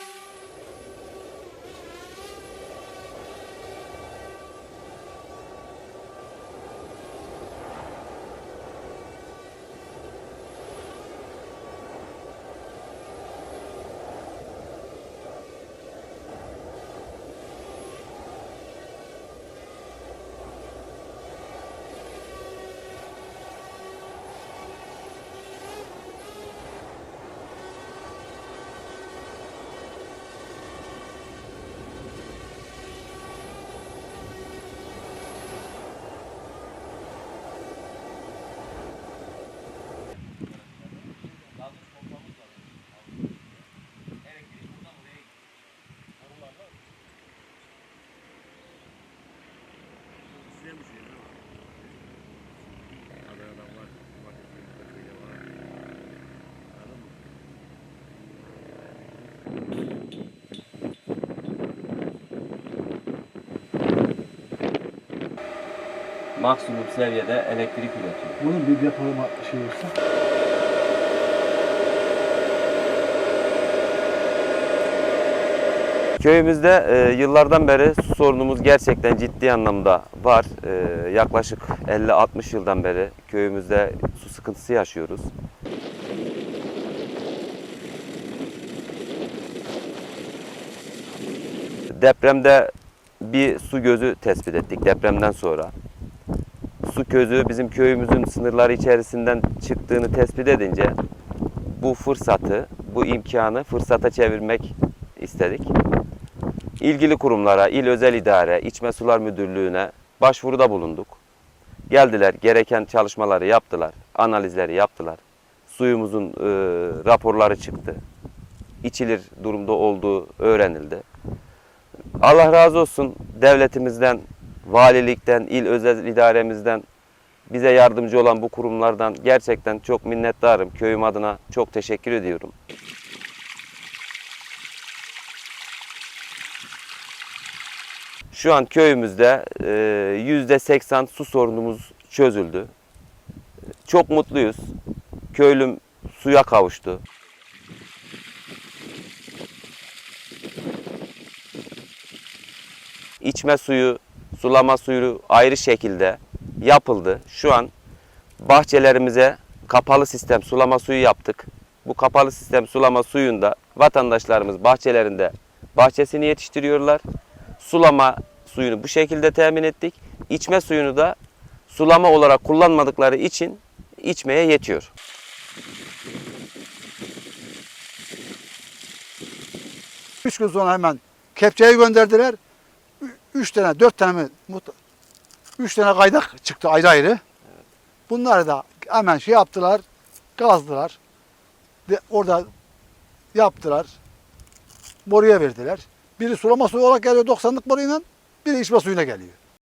you maksimum seviyede elektrik üretiyor. Bunun bir depolama şey olsa. Köyümüzde e, yıllardan beri su sorunumuz gerçekten ciddi anlamda var. E, yaklaşık 50-60 yıldan beri köyümüzde su sıkıntısı yaşıyoruz. Depremde bir su gözü tespit ettik depremden sonra. Su gözü bizim köyümüzün sınırları içerisinden çıktığını tespit edince bu fırsatı, bu imkanı fırsata çevirmek istedik ilgili kurumlara, il özel idare, içme sular müdürlüğüne başvuruda bulunduk. Geldiler, gereken çalışmaları yaptılar, analizleri yaptılar. Suyumuzun e, raporları çıktı. İçilir durumda olduğu öğrenildi. Allah razı olsun devletimizden, valilikten, il özel idaremizden bize yardımcı olan bu kurumlardan gerçekten çok minnettarım. Köyüm adına çok teşekkür ediyorum. Şu an köyümüzde e, yüzde 80 su sorunumuz çözüldü. Çok mutluyuz. Köylüm suya kavuştu. İçme suyu, sulama suyu ayrı şekilde yapıldı. Şu an bahçelerimize kapalı sistem sulama suyu yaptık. Bu kapalı sistem sulama suyunda vatandaşlarımız bahçelerinde bahçesini yetiştiriyorlar sulama suyunu bu şekilde temin ettik. İçme suyunu da sulama olarak kullanmadıkları için içmeye yetiyor. Üç gün sonra hemen kepçeyi gönderdiler. Üç tane, dört tane mi? Üç tane kaydak çıktı ayrı ayrı. Bunları da hemen şey yaptılar, kazdılar. De, orada yaptılar. Boruya verdiler. Biri sulama suyu olarak geliyor 90'lık boruyla, biri içme suyuna geliyor.